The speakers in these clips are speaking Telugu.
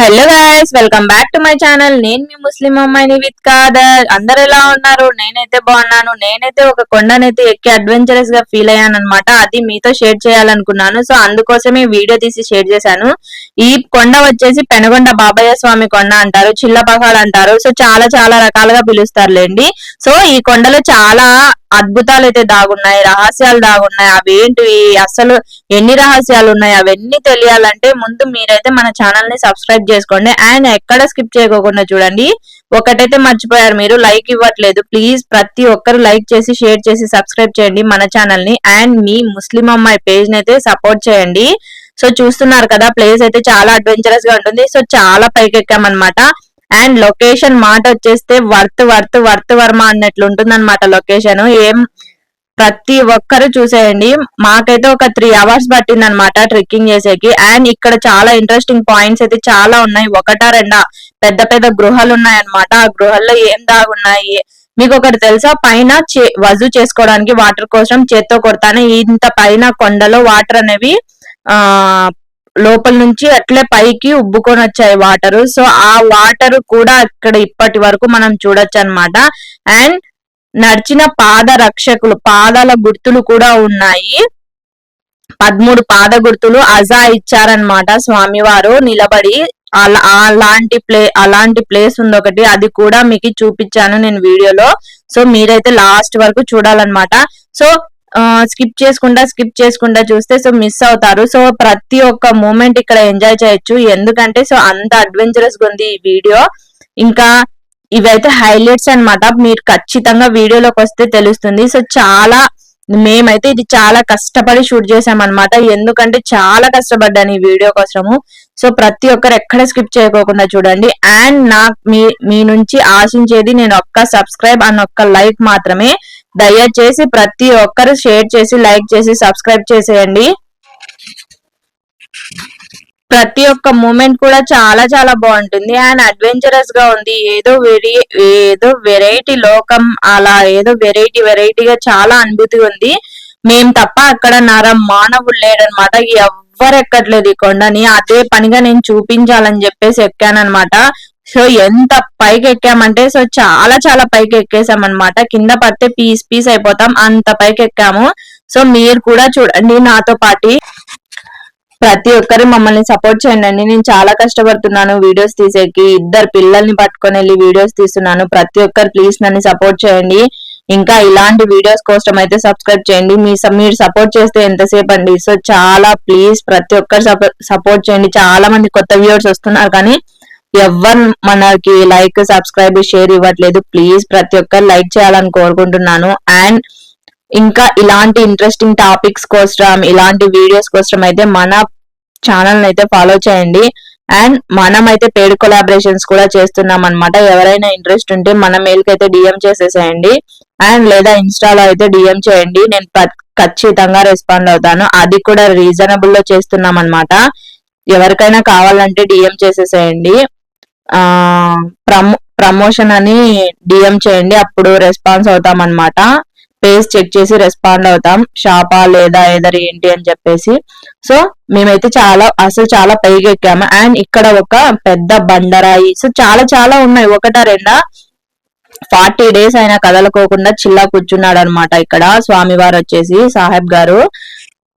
Hello guys welcome back to my channel నేను మీ ముస్లిం అమ్మాయిని విత్ కాదర్. అందరు ఎలా ఉన్నారు? నేనైతే బాగున్నాను. నేనైతే ఒక కొండనైతే ఎక్కి అడ్వెంచరస్గా ఫీల్ అయ్యాను అనమాట అది మీతో షేర్ చేయాలనుకున్నాను. సో అందుకోసమే వీడియో తీసి షేర్ చేశాను. ఈ కొండ వచ్చేసి పెనగొండ బాబయ్య స్వామి కొండ అంటారు చిల్లపహాడ్ అంటారు. సో చాలా చాలా రకాలుగా పిలుస్తారులేండి. సో ఈ కొండలో చాలా అద్భుతాలు అయితే దాగున్నాయి రహస్యాలు దాగున్నాయి. అవి ఏంటివి అసలు ఎన్ని రహస్యాలు ఉన్నాయి? అవన్నీ తెలియాలంటే ముందు మీరైతే మన ఛానల్ని సబ్స్క్రైబ్ చేసుకోండి. అండ్ ఎక్కడ స్కిప్ చేయకోకుండా చూడండి. ఒకటైతే మర్చిపోయారు మీరు లైక్ ఇవ్వట్లేదు. ప్లీజ్ ప్రతి ఒక్కరు లైక్ చేసి షేర్ చేసి సబ్స్క్రైబ్ చేయండి మన ఛానల్ని అండ్ మీ ముస్లిం అమ్మాయి పేజ్ని అయితే సపోర్ట్ చేయండి. సో చూస్తున్నారు కదా ప్లేస్ అయితే చాలా అడ్వెంచరస్గా ఉంటుంది. సో చాలా పైకెక్కామన్నమాట. అండ్ లొకేషన్ మాట వచ్చేస్తే వర్త్ వర్త్ వర్త్ వర్మ అన్నట్లు ఉంటుంది అనమాట లొకేషన్. ఏం ప్రతి ఒక్కరు చూసేయండి. మాకైతే ఒక త్రీ అవర్స్ పట్టింది అనమాట ట్రెక్కింగ్ చేసేకి. అండ్ ఇక్కడ చాలా ఇంట్రెస్టింగ్ పాయింట్స్ అయితే చాలా ఉన్నాయి. ఒకటా రెండా పెద్ద పెద్ద గృహాలు ఉన్నాయి అనమాట ఆ గృహాల్లో ఏం దాగున్నాయి? మీకు ఒకటి తెలుసా? పైన చే- వజు చేసుకోవడానికి వాటర్ కోసం చేత్తో కొడతానే ఇంత పైన కొండలో వాటర్ అనేవి ఆ లోపల నుంచి అట్లే పైకి ఉబ్బుకొని వచ్చాయి వాటర్ సో ఆ వాటర్ కూడా ఇక్కడ ఇప్పటి వరకు మనం చూడొచ్చు అన్నమాట అండ్ నడిచిన పాద రక్షకులు పాదాల గుర్తులు కూడా ఉన్నాయి. పదమూడు పాద గుర్తులు అజా ఇచ్చారనమాట స్వామివారు. నిలబడి అలా అలాంటి ప్లే అలాంటి ప్లేస్ ఉంది ఒకటి అది కూడా మీకు చూపించాను నేను వీడియోలో. సో మీరైతే లాస్ట్ వరకు చూడాలన్నమాట. సో స్కిప్ చేసుకుంటా స్కిప్ చేసుకుంటా చూస్తే సో మిస్ అవుతారు. సో ప్రతి ఒక్క మూమెంట్ ఇక్కడ ఎంజాయ్ చేయొచ్చు. ఎందుకంటే సో అంత అడ్వెంచరస్గా ఉంది ఈ వీడియో. ఇంకా ఇవైతే హైలైట్స్ అన్నమాట. మీరు ఖచ్చితంగా వీడియోలోకి వస్తే తెలుస్తుంది. సో చాలా మేమైతే ఇది చాలా కష్టపడి షూట్ చేసామన్నమాట. ఎందుకంటే చాలా కష్టపడ్డాను ఈ వీడియో కోసము. సో ప్రతి ఒక్కరు ఎక్కడ స్కిప్ చేయకోకుండా చూడండి. అండ్ నా మీ మీ నుంచి ఆశించేది నేను ఒక్క సబ్స్క్రైబ్ అండ్ ఒక్క లైక్ మాత్రమే. దయచేసి ప్రతి ఒక్కరు షేర్ చేసి లైక్ చేసి సబ్స్క్రైబ్ చేసేయండి. ప్రతి ఒక్క మూమెంట్ కూడా చాలా చాలా బాగుంటుంది. అండ్ అడ్వెంచరస్గా ఉంది. ఏదో వెరీ ఏదో వెరైటీ లోకం అలా ఏదో వెరైటీ వెరైటీగా చాలా అనుభూతి ఉంది. మేం తప్ప అక్కడ నరం మానవుడు లేడనమాట ఎవ్వరు ఎక్కట్లేదు ఈ కొండని. అదే పనిగా నేను చూపించాలని చెప్పేసి ఎక్కానమాట సో ఎంత పైకి ఎక్కామంటే సో చాలా చాలా పైకి ఎక్కేసాం అనమాట కింద పడితే పీస్ పీస్ అయిపోతాం. అంత పైకి ఎక్కాము. సో మీరు కూడా చూడండి నాతో పాటి. ప్రతి ఒక్కరు మమ్మల్ని సపోర్ట్ చేయండి. నేను చాలా కష్టపడుతున్నాను వీడియోస్ తీసేకి. ఇద్దరు పిల్లల్ని పట్టుకొని వెళ్ళి వీడియోస్ తీస్తున్నాను. ప్రతి ఒక్కరు ప్లీజ్ నన్ను సపోర్ట్ చేయండి. ఇంకా ఇలాంటి వీడియోస్ కోసం అయితే సబ్స్క్రైబ్ చేయండి. మీ స- మీరు సపోర్ట్ చేస్తే ఎంతసేపు అండి? సో చాలా ప్లీజ్ ప్రతి ఒక్కరు సపోర్ట్ చేయండి. చాలా మంది కొత్త వ్యూవర్స్ వస్తున్నారు కానీ ఎవరు మనకి లైక్ సబ్స్క్రైబ్ షేర్ ఇవ్వట్లేదు. ప్లీజ్ ప్రతి ఒక్కరు లైక్ చేయాలని కోరుకుంటున్నాను. అండ్ ఇంకా ఇలాంటి ఇంట్రెస్టింగ్ టాపిక్స్ కోసం ఇలాంటి వీడియోస్ కోసం అయితే మన ఛానల్ అయితే ఫాలో చేయండి. అండ్ మనం అయితే పేడ్ కొలాబరేషన్స్ కూడా చేస్తున్నాం అనమాట ఎవరైనా ఇంట్రెస్ట్ ఉంటే మన మెయిల్కి అయితే డిఎం చేసేసేయండి. అండ్ లేదా ఇన్స్టాలో అయితే డిఎం చేయండి. నేను ఖచ్చితంగా రెస్పాండ్ అవుతాను. అది కూడా రీజనబుల్లో చేస్తున్నాం అనమాట ఎవరికైనా కావాలంటే డిఎం చేసేసేయండి. ఆ ప్రమో ప్రమోషన్ అని డిఎం చేయండి. అప్పుడు రెస్పాన్స్ అవుతాం అనమాట పేజ్ చెక్ చేసి రెస్పాండ్ అవుతాం. షాపా లేదా ఏదర్ ఏంటి అని చెప్పేసి. సో మేమైతే చాలా అసలు చాలా పైకి ఎక్కాము. అండ్ ఇక్కడ ఒక పెద్ద బండరాయి. సో చాలా చాలా ఉన్నాయి. ఒకట రెండా? ఫార్టీ డేస్ ఆయన కదలకోకుండా చిల్లా కూర్చున్నాడు అనమాట ఇక్కడ. స్వామివారు వచ్చేసి సాహెబ్ గారు.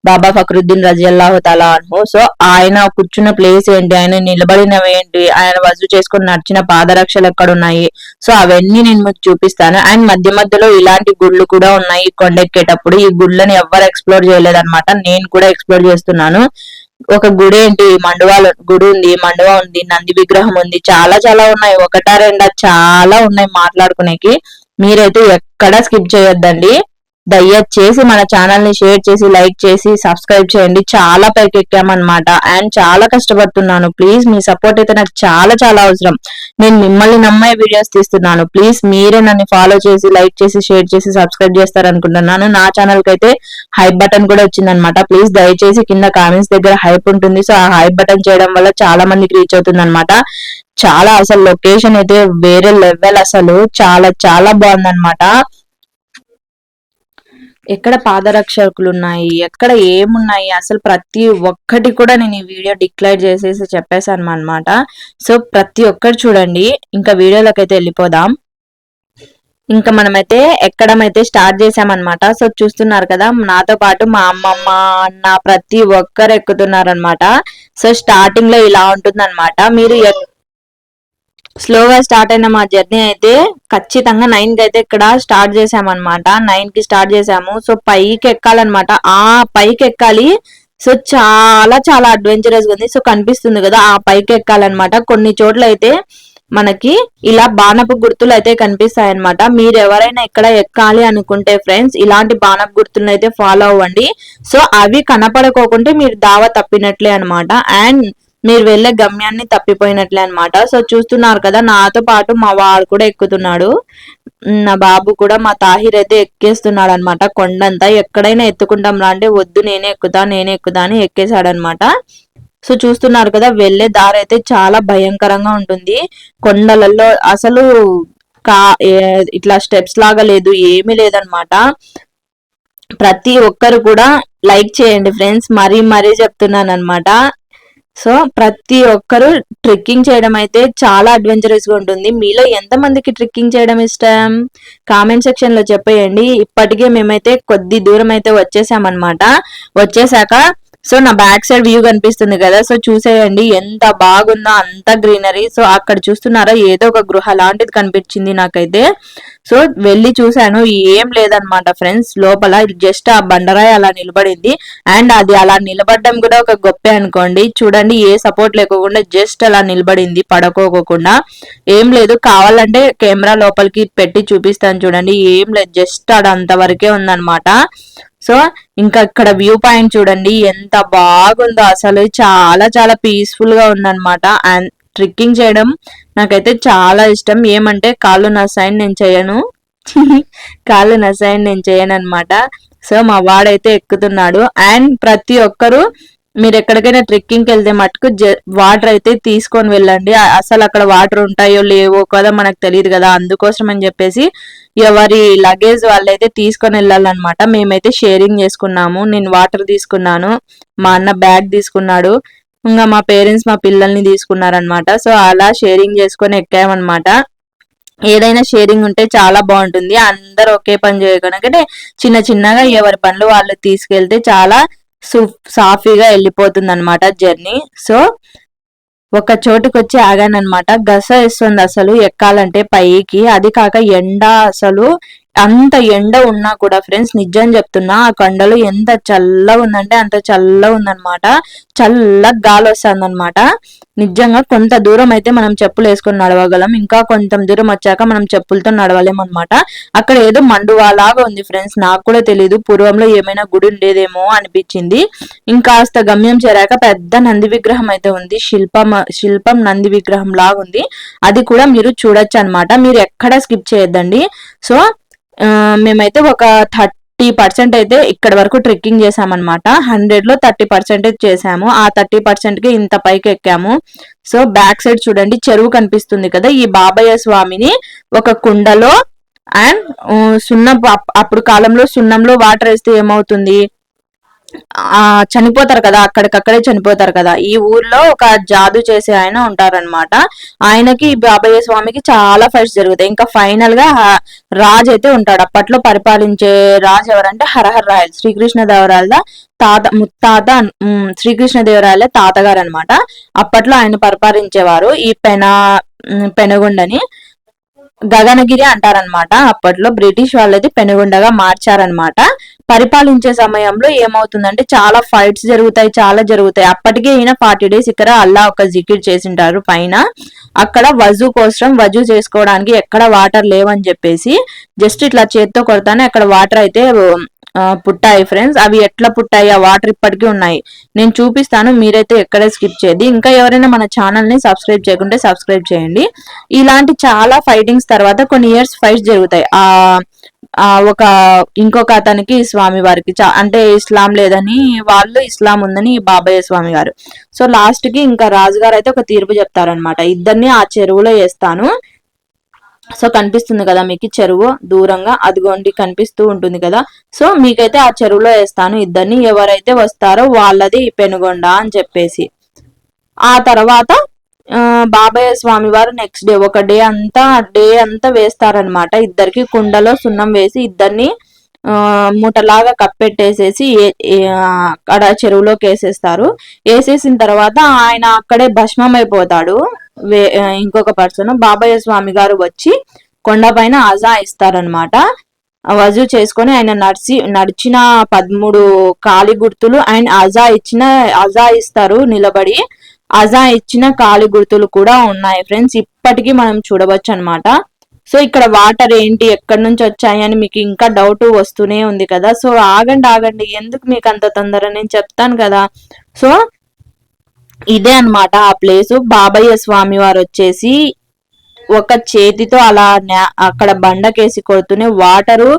బాబా ఫక్రుద్దీన్ రజియల్లాహు తలా సో ఆయన కూర్చున్న ప్లేస్ ఏంటి? ఆయన నిలబడినవి ఏంటి ఆయన వజు చేసుకుని నడిచిన పాదరక్షలు ఎక్కడ ఉన్నాయి సో అవన్నీ నేను మీకు చూపిస్తాను. అండ్ మధ్య మధ్యలో ఇలాంటి గుళ్ళు కూడా ఉన్నాయి కొండెక్కేటప్పుడు. ఈ గుళ్ళని ఎవ్వరు ఎక్స్ప్లోర్ చేయలేదన్నమాట. నేను కూడా ఎక్స్ప్లోర్ చేస్తున్నాను. ఒక గుడి ఏంటి? మండువాలు గుడి ఉంది మండువా ఉంది నంది విగ్రహం ఉంది. చాలా చాలా ఉన్నాయి. ఒకటా రెండా చాలా ఉన్నాయి మాట్లాడుకునేకి. మీరైతే ఎక్కడ స్కిప్ చేయొద్దండి. దయచేసి మన ఛానల్ని షేర్ చేసి లైక్ చేసి సబ్స్క్రైబ్ చేయండి. చాలా పైకి ఎక్కామన్నమాట అండ్ చాలా కష్టపడుతున్నాను. ప్లీజ్ మీ సపోర్ట్ అయితే నాకు చాలా చాలా అవసరం. నేను మిమ్మల్ని నమ్మే వీడియోస్ తీస్తున్నాను. ప్లీజ్ మీరే నన్ను ఫాలో చేసి లైక్ చేసి షేర్ చేసి సబ్స్క్రైబ్ చేస్తారనుకుంటున్నాను. నా ఛానల్కి అయితే హైప్ బటన్ కూడా వచ్చిందనమాట ప్లీజ్ దయచేసి కింద కామెంట్స్ దగ్గర హైప్ ఉంటుంది. సో ఆ హైప్ బటన్ చేయడం వల్ల చాలా మందికి రీచ్ అవుతుంది అనమాట చాలా అసలు లొకేషన్ అయితే వేరే లెవెల్ అసలు. చాలా చాలా బాగుందన్నమాట. ఎక్కడ పాదరక్షకులు ఉన్నాయి ఎక్కడ ఏమున్నాయి అసలు ప్రతి ఒక్కటి కూడా నేను ఈ వీడియో డిక్లేర్ చేసేసి చెప్పేశాను అనమాట సో ప్రతి ఒక్కటి చూడండి. ఇంకా వీడియోలోకి అయితే వెళ్ళిపోదాం. ఇంకా మనమైతే ఎక్కడమైతే స్టార్ట్ చేసామన్నమాట సో చూస్తున్నారు కదా నాతో పాటు మా అమ్మమ్మ అన్న ప్రతి ఒక్కరు ఎక్కుతున్నారు అనమాట సో స్టార్టింగ్లో ఇలా ఉంటుంది మీరు స్లోగా స్టార్ట్ అయిన మా జర్నీ అయితే ఖచ్చితంగా నైన్కి అయితే ఇక్కడ స్టార్ట్ చేసామన్నమాట నైన్కి స్టార్ట్ చేసాము సో పైకి ఎక్కాలన్నమాట. ఆ పైకి ఎక్కాలి. సో చాలా చాలా అడ్వెంచరస్ ఉంది. సో కనిపిస్తుంది కదా ఆ పైకి ఎక్కాలన్నమాట. కొన్ని చోట్ల అయితే మనకి ఇలా బాణపు గుర్తులు అయితే కనిపిస్తాయి అనమాట మీరు ఎవరైనా ఇక్కడ ఎక్కాలి అనుకుంటే ఫ్రెండ్స్ ఇలాంటి బాణపు గుర్తులను అయితే ఫాలో అవ్వండి. సో అవి కనపడకోకుంటే మీరు దావ తప్పినట్లే అనమాట అండ్ మీరు వెళ్ళే గమ్యాన్ని తప్పిపోయినట్లే అనమాట సో చూస్తున్నారు కదా నాతో పాటు మా వాడు కూడా ఎక్కుతున్నాడు. నా బాబు కూడా మా తాహిర్ అయితే ఎక్కేస్తున్నాడు అనమాట కొండంతా. ఎక్కడైనా ఎత్తుకుంటాం రా అంటే వద్దు నేనే ఎక్కుతా నేనే ఎక్కుతా అని ఎక్కేశాడు అనమాట సో చూస్తున్నారు కదా వెళ్ళే దారి అయితే చాలా భయంకరంగా ఉంటుంది. కొండలలో అసలు కా ఇట్లా స్టెప్స్ లాగా లేదు ఏమీ లేదనమాట ప్రతి ఒక్కరు కూడా లైక్ చేయండి ఫ్రెండ్స్ మరీ మరీ చెప్తున్నాను అనమాట సో ప్రతి ఒక్కరు ట్రెక్కింగ్ చేయడం అయితే చాలా అడ్వెంచరస్గా ఉంటుంది. మీలో ఎంత మందికి ట్రెక్కింగ్ చేయడం ఇష్టం? కామెంట్ సెక్షన్లో చెప్పేయండి. ఇప్పటికే మేమైతే కొద్ది దూరం అయితే వచ్చేసామన్నమాట. వచ్చేసాక సో నా బ్యాక్ సైడ్ వ్యూ కనిపిస్తుంది కదా సో చూసేయండి ఎంత బాగుందో అంత గ్రీనరీ. సో అక్కడ చూస్తున్నారా ఏదో ఒక గృహ లాంటిది కనిపించింది నాకైతే. సో వెళ్ళి చూశాను ఏం లేదనమాట ఫ్రెండ్స్. లోపల జస్ట్ ఆ బండరాయి అలా నిలబడింది. అండ్ అది అలా నిలబడడం కూడా ఒక గొప్పే అనుకోండి. చూడండి ఏ సపోర్ట్ లేకోకుండా జస్ట్ అలా నిలబడింది పడుకోకుండా ఏం లేదు కావాలంటే కెమెరా లోపలికి పెట్టి చూపిస్తాను చూడండి. ఏం లేదు జస్ట్ అది అంతవరకే ఉందన్నమాట. సో ఇంకా ఇక్కడ వ్యూ పాయింట్ చూడండి ఎంత బాగుందో. అసలు చాలా చాలా పీస్ఫుల్గా ఉందన్నమాట. అండ్ ట్రెక్కింగ్ చేయడం నాకైతే చాలా ఇష్టం. ఏమంటే కాళ్ళు నసాయని నేను చేయను. కాళ్ళు నసాయిన్ నేను చేయను అనమాట సో మా వాడైతే ఎక్కుతున్నాడు. అండ్ ప్రతి ఒక్కరు మీరు ఎక్కడికైనా ట్రెక్కింగ్కి వెళ్తే మటుకు వాటర్ అయితే తీసుకొని వెళ్ళండి. అసలు అక్కడ వాటర్ ఉంటాయో లేవో కదా మనకు తెలియదు కదా. అందుకోసం అని చెప్పేసి ఎవరి లగేజ్ వాళ్ళైతే తీసుకొని వెళ్ళాలన్నమాట. మేమైతే షేరింగ్ చేసుకున్నాము. నేను వాటర్ తీసుకున్నాను. మా అన్న బ్యాగ్ తీసుకున్నాడు. ఇంకా మా పేరెంట్స్ మా పిల్లల్ని తీసుకున్నారనమాట సో అలా షేరింగ్ చేసుకొని ఎక్కామన్నమాట. ఏదైనా షేరింగ్ ఉంటే చాలా బాగుంటుంది. అందరు ఒకే పని చేయకుండా చిన్న చిన్నగా ఎవరి పనులు వాళ్ళు తీసుకెళ్తే చాలా సాఫీగా వెళ్ళిపోతుంది అనమాట జర్నీ. సో ఒక చోటుకు వచ్చి ఆగానమాట గస ఇస్తుంది అసలు ఎక్కాలంటే పైకి. అది కాక ఎండ అసలు అంత ఎండ ఉన్నా కూడా ఫ్రెండ్స్ నిజం చెప్తున్నా ఆ కొండలు ఎంత చల్లగా ఉందంటే అంత చల్లగా ఉందన్నమాట. చల్ల గాలి వస్తుంది అనమాట నిజంగా కొంత దూరం అయితే మనం చెప్పులు వేసుకొని నడవగలం. ఇంకా కొంత దూరం వచ్చాక మనం చెప్పులతో నడవలేమన్నమాట. అక్కడ ఏదో మండువాలాగా ఉంది ఫ్రెండ్స్. నాకు కూడా తెలియదు పూర్వంలో ఏమైనా గుడి ఉండేదేమో అనిపించింది. ఇంకాస్త గమ్యం చేరాక పెద్ద నంది విగ్రహం అయితే ఉంది. శిల్పం శిల్పం నంది విగ్రహం లాగా ఉంది. అది కూడా మీరు చూడొచ్చు అనమాట మీరు ఎక్కడ స్కిప్ చేయొద్దండి. సో మేమైతే ఒక థర్టీ పర్సెంట్ అయితే ఇక్కడ వరకు ట్రెక్కింగ్ చేసామన్నమాట. హండ్రెడ్లో థర్టీ పర్సెంటేజ్ చేసాము. ఆ థర్టీ పర్సెంట్కి ఇంత పైకి ఎక్కాము. సో బ్యాక్ సైడ్ చూడండి చెరువు కనిపిస్తుంది కదా ఈ బాబయ్య స్వామిని ఒక కుండలో అండ్ సున్నం అప్పుడు కాలంలో సున్నంలో వాటర్ వేస్తే ఏమవుతుంది? ఆ చనిపోతారు కదా అక్కడికక్కడే చనిపోతారు కదా ఈ ఊర్లో ఒక జాదు చేసే ఆయన ఉంటారనమాట ఆయనకి బాబయ్య స్వామికి చాలా ఫైట్స్ జరుగుతాయి. ఇంకా ఫైనల్గా రాజ్ అయితే ఉంటాడు. అప్పట్లో పరిపాలించే రాజు ఎవరంటే హరహర్ రాయల్ శ్రీకృష్ణ దేవరాయల తాత ముత్తాత శ్రీకృష్ణ దేవరాయల తాతగారు అనమాట అప్పట్లో ఆయన పరిపాలించేవారు ఈ పెన పెనగుండని. గగనగిరి అంటారనమాట అప్పట్లో బ్రిటిష్ వాళ్ళది పెనుగుండగా మార్చారనమాట పరిపాలించే సమయంలో ఏమవుతుందంటే చాలా ఫైట్స్ జరుగుతాయి చాలా జరుగుతాయి. అప్పటికే ఈయన ఫార్టీ డేస్ ఇక్కడ అల్లా ఒక జికిర్ చేసింటారు పైన. అక్కడ వజు కోసం వజు చేసుకోవడానికి ఎక్కడ వాటర్ లేవని చెప్పేసి జస్ట్ ఇట్లా చేత్తో కొడతానే అక్కడ వాటర్ అయితే పుట్టాయి ఫ్రెండ్స్ అవి ఎట్లా పుట్టాయి? ఆ వాటర్ ఇప్పటికీ ఉన్నాయి. నేను చూపిస్తాను మీరైతే ఎక్కడే స్కిప్ చేయద్ది ఇంకా ఎవరైనా మన ఛానల్ని సబ్స్క్రైబ్ చేయకుంటే సబ్స్క్రైబ్ చేయండి. ఇలాంటి చాలా ఫైటింగ్స్ తర్వాత కొన్ని ఇయర్స్ ఫైట్స్ జరుగుతాయి. ఆ ఆ ఒక ఇంకొక అతనికి స్వామి వారికి అంటే ఇస్లాం లేదని వాళ్ళు ఇస్లాం ఉందని బాబయ్య స్వామి గారు సో లాస్ట్కి ఇంకా రాజుగారు అయితే ఒక తీర్పు చెప్తారనమాట ఇద్దరిని ఆ చెరువులో వేస్తాను. సో కనిపిస్తుంది కదా మీకు చెరువు దూరంగా అదిగోండి కనిపిస్తూ ఉంటుంది కదా. సో మీకైతే ఆ చెరువులో వేస్తాను. ఇద్దరిని ఎవరైతే వస్తారో వాళ్ళది పెనుగొండ అని చెప్పేసి. ఆ తర్వాత బాబాయ్య స్వామి వారు నెక్స్ట్ డే ఒక డే అంతా డే అంతా వేస్తారనమాట ఇద్దరికి కుండలో సున్నం వేసి ఇద్దరిని మూటలాగా కప్పెట్టేసేసి అక్కడ చెరువులోకి వేసేస్తారు. వేసేసిన తర్వాత ఆయన అక్కడే భస్మం అయిపోతాడు ఇంకొక పర్సన్ బాబాయ్య స్వామి గారు వచ్చి కొండపైన అజా ఇస్తారనమాట వజు చేసుకొని ఆయన నడిచి నడిచిన పదమూడు కాలి గుర్తులు ఆయన అజా ఇచ్చిన అజా ఇస్తారు నిలబడి. అజా ఇచ్చిన కాలి గుర్తులు కూడా ఉన్నాయి ఫ్రెండ్స్. ఇప్పటికీ మనం చూడవచ్చు అనమాట సో ఇక్కడ వాటర్ ఏంటి ఎక్కడి నుంచి వచ్చాయి అని మీకు ఇంకా డౌట్ వస్తూనే ఉంది కదా. సో ఆగండి ఆగండి. ఎందుకు మీకు అంత తొందర నేను చెప్తాను కదా. సో ఇదే అనమాట ఆ ప్లేసు. బాబయ్య స్వామి వారు వచ్చేసి ఒక చేతితో అలా అక్కడ బండకేసి కొడుతూనే వాటరు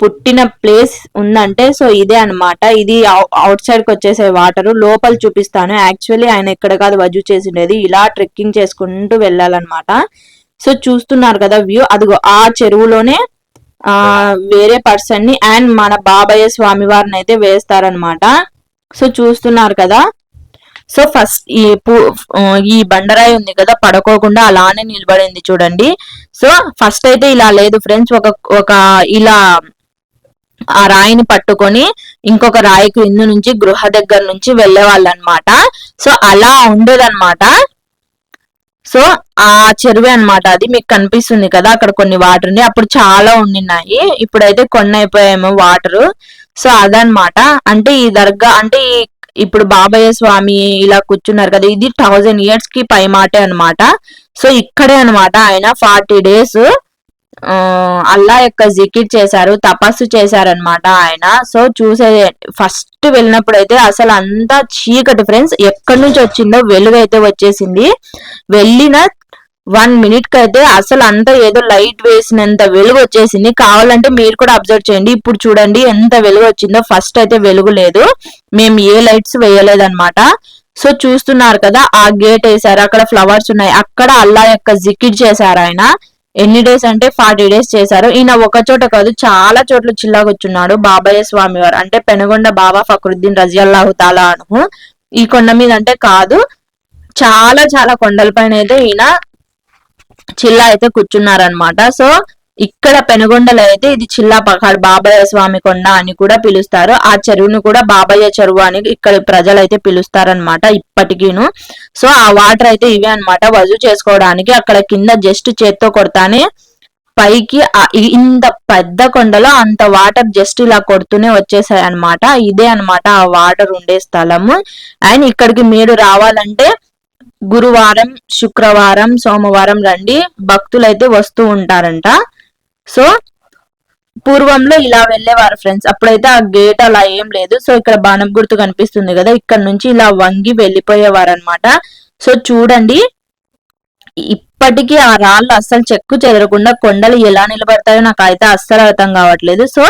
పుట్టిన ప్లేస్ ఉందంటే సో ఇదే అనమాట ఇది అవుట్ సైడ్కి వచ్చేసే వాటర్. లోపల చూపిస్తాను. యాక్చువల్లీ ఆయన ఎక్కడ కాదు వజు చేసిండేది. ఇలా ట్రెక్కింగ్ చేసుకుంటూ వెళ్ళాలన్నమాట. సో చూస్తున్నారు కదా వ్యూ. అదిగో ఆ చెరువులోనే ఆ వేరే పర్సన్ని అండ్ మన బాబయ్య స్వామి వారిని అయితే వేస్తారనమాట సో చూస్తున్నారు కదా. సో ఫస్ట్ ఈ ఈ బండరాయి ఉంది కదా పడుకోకుండా అలానే నిలబడింది చూడండి. సో ఫస్ట్ అయితే ఇలా లేదు ఫ్రెండ్స్. ఒక ఒక ఇలా ఆ రాయిని పట్టుకొని ఇంకొక రాయి క్రింద నుంచి గృహ దగ్గర నుంచి వెళ్ళేవాళ్ళు అనమాట సో అలా ఉండేదన్నమాట సో ఆ చెరువే అనమాట అది. మీకు కనిపిస్తుంది కదా అక్కడ కొన్ని వాటర్ ఉంది అప్పుడు చాలా ఉండినాయి ఇప్పుడైతే కొన్ని అయిపోయాము వాటర్ సో అదనమాట. అంటే ఈ దర్గా అంటే ఈ ఇప్పుడు బాబయ్య స్వామి ఇలా కూర్చున్నారు కదా ఇది థౌజండ్ ఇయర్స్కి పై మాటే అనమాట. సో ఇక్కడే అనమాట. ఆయన ఫార్టీ డేస్ అల్లా యొక్క జికిట్ చేశారు తపస్సు చేశారనమాట ఆయన. సో చూసే ఫస్ట్ వెళ్ళినప్పుడు అయితే అసలు అంతా చీకటి ఫ్రెండ్స్. ఎక్కడి నుంచి వచ్చిందో వెలుగైతే వచ్చేసింది. వెళ్ళిన వన్ మినిట్కి అయితే అసలు అంతా ఏదో లైట్ వేసినంత వెలుగు వచ్చేసింది. కావాలంటే మీరు కూడా అబ్జర్వ్ చేయండి. ఇప్పుడు చూడండి ఎంత వెలుగు వచ్చిందో. ఫస్ట్ అయితే వెలుగు లేదు. మేము ఏ లైట్స్ వేయలేదన్నమాట. సో చూస్తున్నారు కదా ఆ గేట్ వేసారు అక్కడ ఫ్లవర్స్ ఉన్నాయి. అక్కడ అల్లా యొక్క జికిట్ చేశారు ఆయన. ఎన్ని డేస్ అంటే ఫార్టీ డేస్ చేశారు. ఈయన ఒక చోట కాదు చాలా చోట్ల చిల్లాగొచ్చున్నాడు బాబాయ్య స్వామి వారు అంటే పెనగొండ బాబా ఫక్రుద్దీన్ రజియల్లాహు తాలా అను. ఈ కొండ మీద అంటే కాదు చాలా చాలా కొండలపైన అయితే ఈయన చిల్లా అయితే కూర్చున్నారనమాట సో ఇక్కడ పెనుగొండలో అయితే ఇది చిల్లా పకాడు బాబయ్య స్వామి కొండ అని కూడా పిలుస్తారు. ఆ చెరువును కూడా బాబయ్య చెరువు అని ఇక్కడ ప్రజలు అయితే పిలుస్తారనమాట ఇప్పటికీను. సో ఆ వాటర్ అయితే ఇవే అనమాట వజు చేసుకోవడానికి అక్కడ కింద జస్ట్ చేత్తో కొడతానే పైకి ఇంత పెద్ద కొండలో అంత వాటర్ జస్ట్ ఇలా కొడుతూనే వచ్చేసాయి అనమాట ఇదే అనమాట ఆ వాటర్ ఉండే స్థలము. అండ్ ఇక్కడికి మీరు రావాలంటే గురువారం శుక్రవారం సోమవారం రండి. భక్తులు అయితే వస్తూ ఉంటారంట. సో పూర్వంలో ఇలా వెళ్ళేవారు ఫ్రెండ్స్ అప్పుడైతే ఆ గేట్ అలా ఏం లేదు. సో ఇక్కడ బాణం గుర్తు కనిపిస్తుంది కదా ఇక్కడ నుంచి ఇలా వంగి వెళ్ళిపోయేవారు అనమాట సో చూడండి ఇప్పటికీ ఆ రాళ్ళు అస్సలు చెక్కు చెదరకుండా కొండలు ఎలా నిలబడతాయో నాకు అయితే అస్సలు అర్థం కావట్లేదు. సో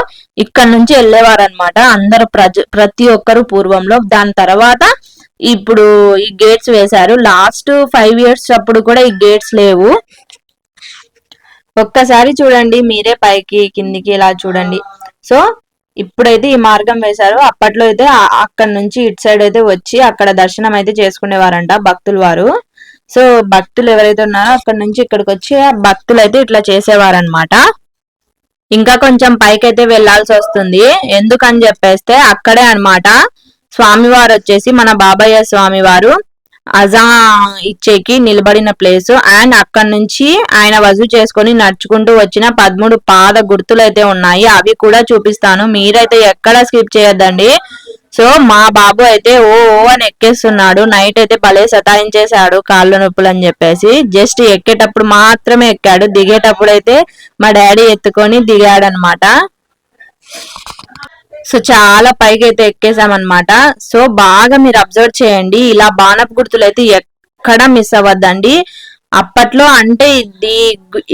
ఇక్కడ నుంచి వెళ్ళేవారు అనమాట అందరు ప్రజ ప్రతి ఒక్కరు పూర్వంలో. దాని తర్వాత ఇప్పుడు ఈ గేట్స్ వేశారు. లాస్ట్ ఫైవ్ ఇయర్స్ అప్పుడు కూడా ఈ గేట్స్ లేవు. ఒక్కసారి చూడండి మీరే పైకి కిందికి ఇలా చూడండి. సో ఇప్పుడైతే ఈ మార్గం వేశారు. అప్పట్లో అయితే అక్కడ నుంచి ఇటు సైడ్ అయితే వచ్చి అక్కడ దర్శనం అయితే చేసుకునేవారంట భక్తులు వారు. సో భక్తులు ఎవరైతే ఉన్నారో అక్కడ నుంచి ఇక్కడికి వచ్చి భక్తులు అయితే ఇట్లా చేసేవారనమాట ఇంకా కొంచెం పైకి అయితే వెళ్ళాల్సి వస్తుంది. ఎందుకని చెప్పేస్తే అక్కడే అనమాట స్వామివారు వచ్చేసి మన బాబయ్య స్వామివారు. అజా ఇచ్చేకి నిలబడిన ప్లేస్. అండ్ అక్కడ నుంచి ఆయన వసూ చేసుకొని నడుచుకుంటూ వచ్చిన పదమూడు పాద గుర్తులు అయితే ఉన్నాయి. అవి కూడా చూపిస్తాను. మీరైతే ఎక్కడ స్కిప్ చేయొద్దండి. సో మా బాబు అయితే ఓ ఓ అని ఎక్కేస్తున్నాడు. నైట్ అయితే భలే సతాయించేశాడు కాళ్ళ నొప్పులు అని చెప్పేసి. జస్ట్ ఎక్కేటప్పుడు మాత్రమే ఎక్కాడు. దిగేటప్పుడు అయితే మా డాడీ ఎత్తుకొని దిగాడనమాట. సో చాలా పైకి అయితే ఎక్కేసామన్నమాట. సో బాగా మీరు అబ్జర్వ్ చేయండి. ఇలా బాణపు గుర్తులు అయితే ఎక్కడ మిస్ అవ్వద్దండి. అప్పట్లో అంటే ఇది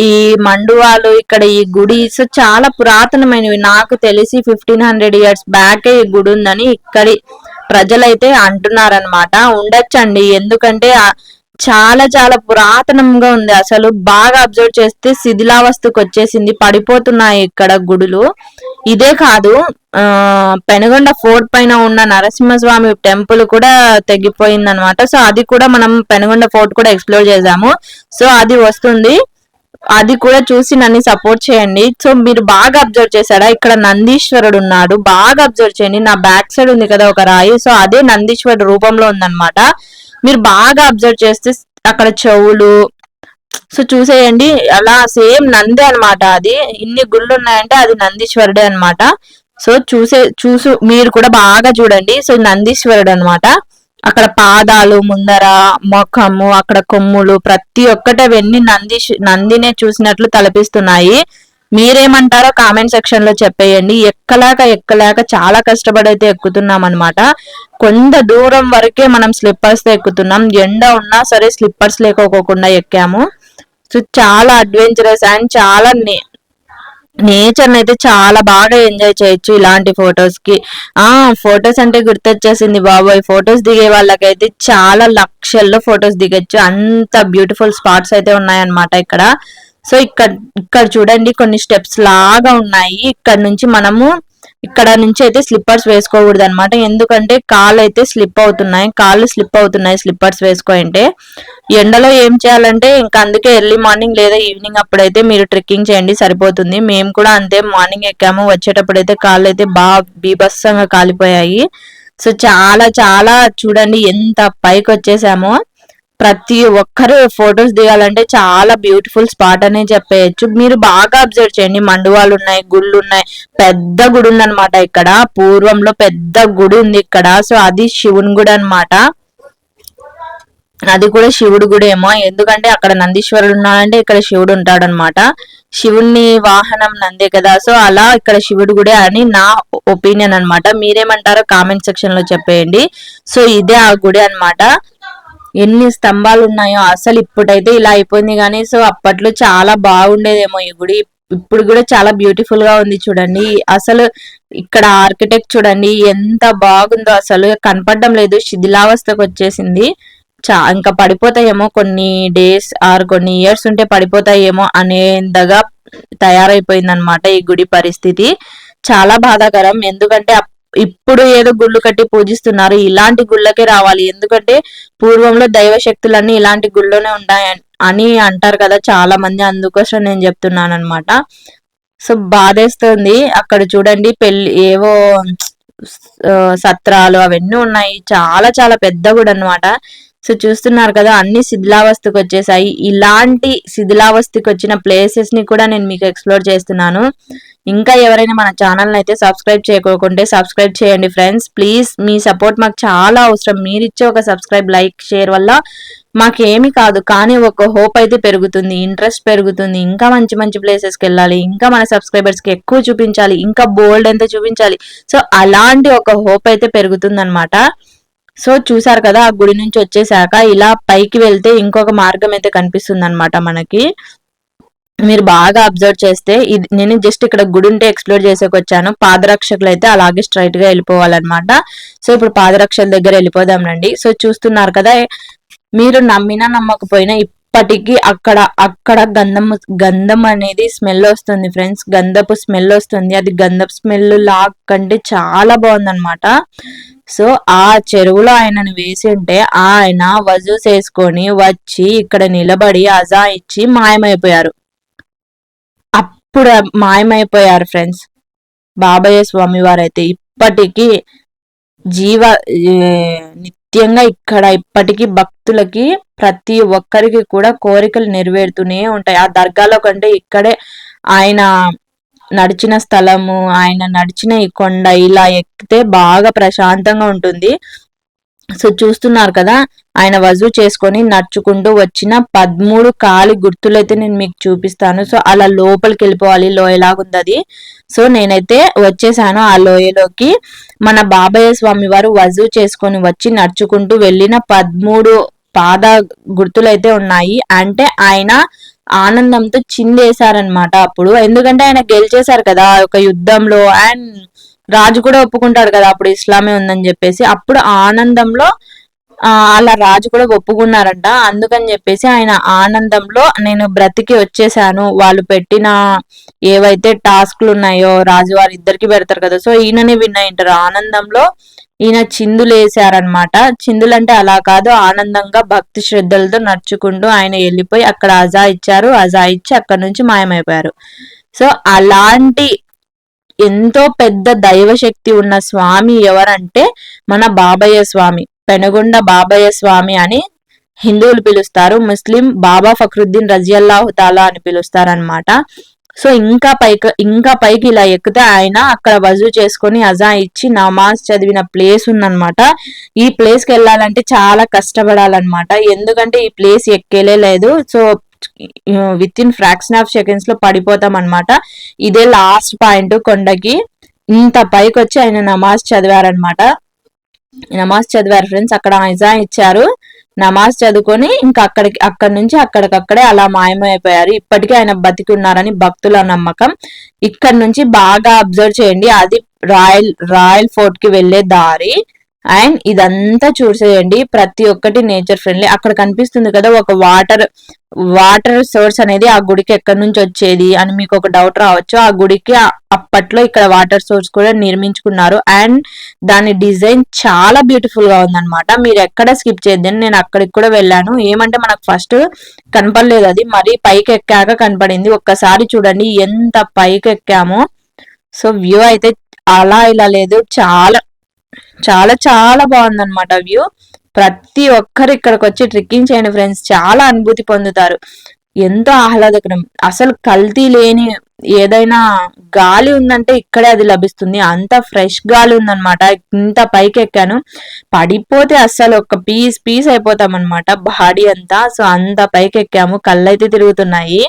ఈ మండువాలు ఇక్కడ ఈ గుడి సో చాలా పురాతనమైనవి. నాకు తెలిసి ఫిఫ్టీన్ హండ్రెడ్ ఇయర్స్ బ్యాకే ఈ గుడి ఉందని ఇక్కడి ప్రజలైతే అంటున్నారనమాట ఉండొచ్చండి. ఎందుకంటే చాలా చాలా పురాతనంగా ఉంది. అసలు బాగా అబ్జర్వ్ చేస్తే శిథిలావస్థకు వచ్చేసింది. పడిపోతున్నాయి ఇక్కడ గుడులు. ఇదే కాదు ఆ పెనుగొండ ఫోర్ట్ పైన ఉన్న నరసింహస్వామి టెంపుల్ కూడా తెగిపోయింది అనమాట సో అది కూడా మనం పెనుగొండ ఫోర్ట్ కూడా ఎక్స్ప్లోర్ చేసాము. సో అది వస్తుంది. అది కూడా చూసి నన్ను సపోర్ట్ చేయండి. సో మీరు బాగా అబ్జర్వ్ చేశారా? ఇక్కడ నందీశ్వరుడు ఉన్నాడు. బాగా అబ్జర్వ్ చేయండి. నా బ్యాక్ సైడ్ ఉంది కదా ఒక రాయి. సో అదే నందీశ్వరుడు రూపంలో ఉందన్నమాట. మీరు బాగా అబ్జర్వ్ చేస్తే అక్కడ చెవులు సో చూసేయండి అలా సేమ్ నంది అనమాట అది. ఇన్ని గుళ్ళు ఉన్నాయంటే అది నందీశ్వరుడే అన్నమాట. సో చూసే చూసు మీరు కూడా బాగా చూడండి. సో నందీశ్వరుడు అనమాట అక్కడ పాదాలు ముందర ముఖము అక్కడ కొమ్ములు ప్రతి ఒక్కటి అవన్నీ నంది నందినే చూసినట్లు తలపిస్తున్నాయి. మీరేమంటారో కామెంట్ సెక్షన్లో చెప్పేయండి. ఎక్కలేక ఎక్కలేక చాలా కష్టపడైతే ఎక్కుతున్నాం అనమాట కొంత దూరం వరకే మనం స్లిప్పర్స్తో ఎక్కుతున్నాం. ఎండ ఉన్నా సరే స్లిప్పర్స్ లేకోకుండా ఎక్కాము. సో చాలా అడ్వెంచరస్ అండ్ చాలా నేచర్ అయితే చాలా బాగా ఎంజాయ్ చేయొచ్చు ఇలాంటి ఫొటోస్కి. ఆ ఫొటోస్ అంటే గుర్తొచ్చేసింది బాబోయ్. ఫొటోస్ దిగే వాళ్ళకైతే చాలా లక్షల్లో ఫొటోస్ దిగచ్చు. అంత బ్యూటిఫుల్ స్పాట్స్ అయితే ఉన్నాయన్నమాట ఇక్కడ. సో ఇక్కడ ఇక్కడ చూడండి కొన్ని స్టెప్స్ లాగా ఉన్నాయి. ఇక్కడ నుంచి మనము ఇక్కడ నుంచి అయితే స్లిప్పర్స్ వేసుకోకూడదు అనమాట ఎందుకంటే కాళ్ళు అయితే స్లిప్ అవుతున్నాయి. కాళ్ళు స్లిప్ అవుతున్నాయి స్లిప్పర్స్ వేసుకోంటే ఎండలో ఏం చేయాలంటే ఇంకా అందుకే ఎర్లీ మార్నింగ్ లేదా ఈవినింగ్ అప్పుడైతే మీరు ట్రెక్కింగ్ చేయండి సరిపోతుంది. మేము కూడా అంతే మార్నింగ్ ఎక్కాము. వచ్చేటప్పుడు అయితే కాళ్ళు అయితే బాగా బీభత్సంగా కాలిపోయాయి. సో చాలా చాలా చూడండి ఎంత పైకి వచ్చేసామో ప్రతి ఒక్కరు ఫొటోస్ దిగాలంటే చాలా బ్యూటిఫుల్ స్పాట్ అనే చెప్పేయచ్చు. మీరు బాగా అబ్జర్వ్ చేయండి. మండువాలు ఉన్నాయి గుళ్ళు ఉన్నాయి పెద్ద గుడి ఉందన్నమాట ఇక్కడ. పూర్వంలో పెద్ద గుడి ఉంది ఇక్కడ. సో అది శివుని గుడి అనమాట అది కూడా శివుడు గుడి ఏమో ఎందుకంటే అక్కడ నందీశ్వరుడు ఉన్నాడంటే ఇక్కడ శివుడు ఉంటాడనమాట శివుణ్ణి వాహనం నందే కదా. సో అలా ఇక్కడ శివుడు గుడే అని నా ఒపీనియన్ అనమాట మీరేమంటారో కామెంట్ సెక్షన్లో చెప్పేయండి. సో ఇదే ఆ గుడి అనమాట ఎన్ని స్తంభాలు ఉన్నాయో అసలు ఇప్పుడైతే ఇలా అయిపోయింది కానీ సో అప్పట్లో చాలా బాగుండేదేమో ఈ గుడి. ఇప్పుడు కూడా చాలా బ్యూటిఫుల్గా ఉంది చూడండి. అసలు ఇక్కడ ఆర్కిటెక్ట్ చూడండి ఎంత బాగుందో అసలు కనపడడం లేదు. శిథిలావస్థకు వచ్చేసింది. చా ఇంకా పడిపోతాయేమో కొన్ని డేస్ ఆర్ కొన్ని ఇయర్స్ ఉంటే పడిపోతాయేమో అనేంతగా తయారైపోయింది అనమాట ఈ గుడి పరిస్థితి. చాలా బాధాకరం. ఎందుకంటే ఇప్పుడు ఏదో గుళ్ళు కట్టి పూజిస్తున్నారు ఇలాంటి గుళ్ళకే రావాలి. ఎందుకంటే పూర్వంలో దైవ శక్తులన్నీ ఇలాంటి గుళ్ళోనే ఉన్నాయి అని అంటారు కదా చాలా మంది అందుకోసం నేను చెప్తున్నాను అనమాట సో బాధేస్తుంది. అక్కడ చూడండి పెళ్ళి ఏవో సత్రాలు అవన్నీ ఉన్నాయి. చాలా చాలా పెద్ద గుడి అనమాట సో చూస్తున్నారు కదా అన్ని శిథిలావస్థకు వచ్చేసాయి ఇలాంటి శిథిలావస్థకు వచ్చిన ప్లేసెస్ని కూడా నేను మీకు ఎక్స్ప్లోర్ చేస్తున్నాను. ఇంకా ఎవరైనా మన ఛానల్ అయితే సబ్స్క్రైబ్ చేయకోకుంటే సబ్స్క్రైబ్ చేయండి ఫ్రెండ్స్. ప్లీజ్ మీ సపోర్ట్ మాకు చాలా అవసరం. మీరు ఇచ్చే ఒక సబ్స్క్రైబ్ లైక్ షేర్ వల్ల మాకేమి కాదు. కానీ ఒక హోప్ అయితే పెరుగుతుంది ఇంట్రెస్ట్ పెరుగుతుంది. ఇంకా మంచి మంచి ప్లేసెస్కి వెళ్ళాలి. ఇంకా మన సబ్స్క్రైబర్స్కి ఎక్కువ చూపించాలి. ఇంకా బోల్డ్ ఎంత చూపించాలి. సో అలాంటి ఒక హోప్ అయితే పెరుగుతుంది అనమాట సో చూసారు కదా ఆ గుడి నుంచి వచ్చేసాక ఇలా పైకి వెళ్తే ఇంకొక మార్గం అయితే కనిపిస్తుంది అనమాట మనకి. మీరు బాగా అబ్జర్వ్ చేస్తే ఇది నేను జస్ట్ ఇక్కడ గుడి ఉంటే ఎక్స్ప్లోర్ చేసేకి వచ్చాను. పాదరక్షకులు అయితే అలాగే స్ట్రైట్గా వెళ్ళిపోవాలన్నమాట. సో ఇప్పుడు పాదరక్షల దగ్గర వెళ్ళిపోదాం రండి. సో చూస్తున్నారు కదా మీరు నమ్మినా నమ్మకపోయినా ఇప్పటికీ అక్కడ అక్కడ గంధం గంధం అనేది స్మెల్ వస్తుంది ఫ్రెండ్స్. గంధపు స్మెల్ వస్తుంది. అది గంధపు స్మెల్ లాగ్ కంటే చాలా బాగుందన్నమాట. సో ఆ చెరువులో ఆయనను వేసి ఉంటే ఆయన వజూ చేసుకొని వచ్చి ఇక్కడ నిలబడి అజా ఇచ్చి మాయమైపోయారు. అప్పుడు మాయమైపోయారు ఫ్రెండ్స్. బాబయ్య స్వామి వారైతే ఇప్పటికీ జీవ నిత్యంగా ఇక్కడ ఇప్పటికీ భక్తులకి ప్రతి ఒక్కరికి కూడా కోరికలు నెరవేరుతూనే ఉంటాయి. ఆ దర్గాలో కంటే ఇక్కడే ఆయన నడిచిన స్థలము ఆయన నడిచిన ఈ కొండ ఇలా ఎక్కితే బాగా ప్రశాంతంగా ఉంటుంది. సో చూస్తున్నారు కదా ఆయన వజు చేసుకొని నడుచుకుంటూ వచ్చిన పదమూడు కాలి గుర్తులైతే నేను మీకు చూపిస్తాను. సో అలా లోపలికి వెళ్ళిపోవాలి. లోయలాగుంది అది. సో నేనైతే వచ్చేసాను ఆ లోయలోకి. మన బాబయ్య స్వామి వారు వజు చేసుకొని వచ్చి నడుచుకుంటూ వెళ్ళిన పదమూడు పాద గుర్తులైతే ఉన్నాయి. అంటే ఆయన ఆనందంతో చిందేశారనమాట అప్పుడు. ఎందుకంటే ఆయన గెలిచేశారు కదా ఒక యుద్ధంలో. అండ్ రాజు కూడా ఒప్పుకుంటాడు కదా అప్పుడు ఇస్లామే ఉందని చెప్పేసి. అప్పుడు ఆనందంలో అలా రాజు కూడా ఒప్పుకున్నారంట. అందుకని చెప్పేసి ఆయన ఆనందంలో నేను బ్రతికి వచ్చేసాను. వాళ్ళు పెట్టిన ఏవైతే టాస్క్లు ఉన్నాయో రాజు వారి ఇద్దరికి పెడతారు కదా. సో ఈయననే విన్ అయింటారు. ఆనందంలో ఈయన చిందులు వేసారనమాట చిందులు అంటే అలా కాదు. ఆనందంగా భక్తి శ్రద్ధలతో నడుచుకుంటూ ఆయన వెళ్ళిపోయి అక్కడ అజా ఇచ్చారు. అజా ఇచ్చి అక్కడ నుంచి మాయమైపోయారు. సో అలాంటి ఎంతో పెద్ద దైవశక్తి ఉన్న స్వామి ఎవరంటే మన బాబయ్య స్వామి. పెనుగొండ బాబయ్య స్వామి అని హిందువులు పిలుస్తారు. ముస్లిం బాబా ఫక్రుద్దీన్ రజియల్లాహు తాలా అని పిలుస్తారు అనమాట సో ఇంకా పైకి ఇంకా పైకి ఇలా ఎక్కితే ఆయన అక్కడ వజూ చేసుకొని అజా ఇచ్చి నమాజ్ చదివిన ప్లేస్ ఉందన్నమాట. ఈ ప్లేస్కి వెళ్ళాలంటే చాలా కష్టపడాలన్నమాట. ఎందుకంటే ఈ ప్లేస్ ఎక్కేలే లేదు. So with in fraction of సెకండ్స్లో పడిపోతాం అనమాట ఇదే లాస్ట్ పాయింట్ కొండకి. ఇంత పైకి వచ్చి ఆయన నమాజ్ చదివారనమాట నమాజ్ చదివారు ఫ్రెండ్స్. అక్కడ ఐజా ఇచ్చారు. నమాజ్ చదువుకొని ఇంకా అక్కడికి అక్కడి నుంచి అక్కడికక్కడే అలా మాయమైపోయారు. ఇప్పటికీ ఆయన బతికి ఉన్నారని భక్తుల నమ్మకం. ఇక్కడ నుంచి బాగా అబ్జర్వ్ చేయండి. అది రాయల్ రాయల్ ఫోర్ట్కి వెళ్ళే దారి. అండ్ ఇదంతా చూసేయండి. ప్రతి ఒక్కటి నేచర్ ఫ్రెండ్లీ అక్కడ కనిపిస్తుంది కదా ఒక వాటర్ వాటర్ సోర్స్ అనేది ఆ గుడికి ఎక్కడి నుంచి వచ్చేది అని మీకు ఒక డౌట్ రావచ్చు. ఆ గుడికి అప్పట్లో ఇక్కడ వాటర్ సోర్స్ కూడా నిర్మించుకున్నారు. అండ్ దాని డిజైన్ చాలా బ్యూటిఫుల్గా ఉందన్నమాట. మీరు ఎక్కడ స్కిప్ చేయద్దని నేను అక్కడికి కూడా వెళ్ళాను. ఏమంటే మనకు ఫస్ట్ కనపడలేదు అది. మరి పైకి ఎక్కాక కనపడింది. ఒక్కసారి చూడండి ఎంత పైకి ఎక్కామో. సో వ్యూ అయితే అలా ఇలా లేదు. చాలా చాలా చాలా బాగుందన్నమాట వ్యూ. ప్రతి ఒక్కరు ఇక్కడికి వచ్చి ట్రెక్కింగ్ చేయండి ఫ్రెండ్స్. చాలా అనుభూతి పొందుతారు. ఎంతో ఆహ్లాదకరం. అసలు కల్తీ లేని ఏదైనా గాలి ఉందంటే ఇక్కడే అది లభిస్తుంది. అంత ఫ్రెష్ గాలి ఉందన్నమాట. ఇంత పైకి ఎక్కాను పడిపోతే అసలు ఒక పీస్ పీస్ అయిపోతాం అనమాట బాడీ అంతా. సో అంత పైకి ఎక్కాము కళ్ళైతే తిరుగుతున్నాయి.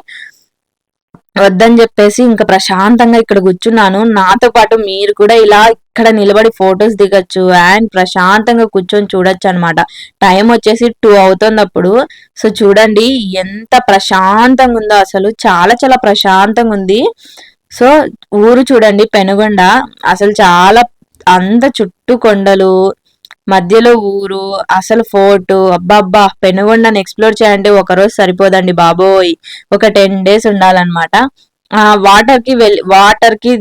వద్దని చెప్పేసి ఇంకా ప్రశాంతంగా ఇక్కడ కూర్చున్నాను. నాతో పాటు మీరు కూడా ఇలా ఇక్కడ నిలబడి ఫొటోస్ దిగచ్చు అండ్ ప్రశాంతంగా కూర్చొని చూడొచ్చు అనమాట టైం వచ్చేసి టూ అవుతుంది అప్పుడు సో చూడండి ఎంత ప్రశాంతంగా ఉందో అసలు. చాలా చాలా ప్రశాంతంగా ఉంది. సో ఊరు చూడండి పెనుగొండ. అసలు చాలా అంత చుట్టూ కొండలు మధ్యలో ఊరు అసలు ఫోర్టు. అబ్బబ్బా పెనుగొండని ఎక్స్ప్లోర్ చేయాలంటే ఒక రోజు సరిపోదండి బాబోయ్. ఒక టెన్ డేస్ ఉండాలన్నమాట. వాటర్కి వెళ్ళి వాటర్కి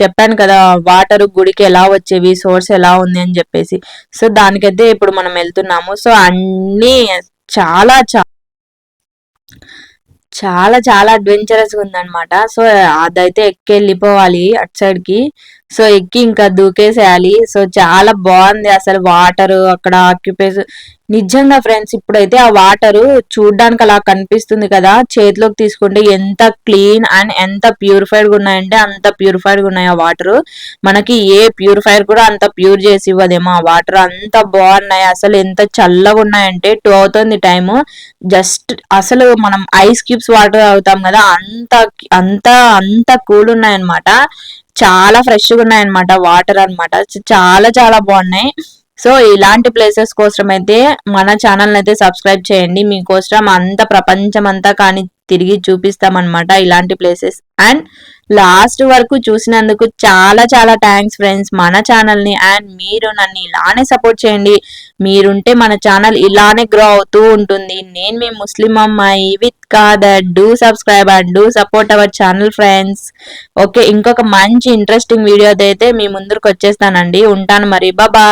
చెప్పాను కదా వాటర్ గుడికి ఎలా వచ్చేవి సోర్స్ ఎలా ఉంది అని చెప్పేసి. సో దానికైతే ఇప్పుడు మనం వెళ్తున్నాము. సో అన్ని చాలా చాలా చాలా అడ్వెంచరస్గా ఉందన్నమాట సో అదైతే ఎక్కి వెళ్ళిపోవాలి అటు సైడ్కి. సో ఎక్కి ఇంకా దూకేసేయాలి. సో చాలా బాగుంది అసలు వాటర్ అక్కడ ఆక్యుపేస్ నిజంగా ఫ్రెండ్స్ ఇప్పుడైతే ఆ వాటర్ చూడ్డానికి అలా కనిపిస్తుంది కదా. చేతిలోకి తీసుకుంటే ఎంత క్లీన్ అండ్ ఎంత ప్యూరిఫైడ్గా ఉన్నాయంటే అంత ప్యూరిఫైడ్గా ఉన్నాయి ఆ వాటర్. మనకి ఏ ప్యూరిఫైర్ కూడా అంత ప్యూర్ చేసి ఇవ్వదేమో ఆ వాటర్. అంత బాగున్నాయి. అసలు ఎంత చల్లగా ఉన్నాయంటే టూ అవుతుంది టైము. జస్ట్ అసలు మనం ఐస్ క్యూబ్స్ వాటర్ అవుతాం కదా. అంత అంత అంత కూల్ ఉన్నాయన్నమాట. చాలా ఫ్రెష్గా ఉన్నాయన్నమాట వాటర్ అన్నమాట. చాలా చాలా బాగున్నాయి. సో ఇలాంటి ప్లేసెస్ కోసం అయితే మన ఛానల్ అయితే సబ్స్క్రైబ్ చేయండి. మీకోసం అంత ప్రపంచం అంతా కానీ తిరిగి చూపిస్తామన్నమాట ఇలాంటి ప్లేసెస్ అండ్ లాస్ట్ వరకు చూసినందుకు చాలా చాలా థ్యాంక్స్ ఫ్రెండ్స్ మన ఛానల్ని అండ్ మీరు నన్ను ఇలానే సపోర్ట్ చేయండి. మీరుంటే మన ఛానల్ ఇలానే గ్రో అవుతూ ఉంటుంది. నేను మీ ముస్లిం అమ్మాయి with Khader do subscribe and do support our channel friends okay ఇంకొక మంచి ఇంట్రెస్టింగ్ వీడియో అయితే మీ ముందరకు వచ్చేస్తానండి. ఉంటాను మరి. బాబా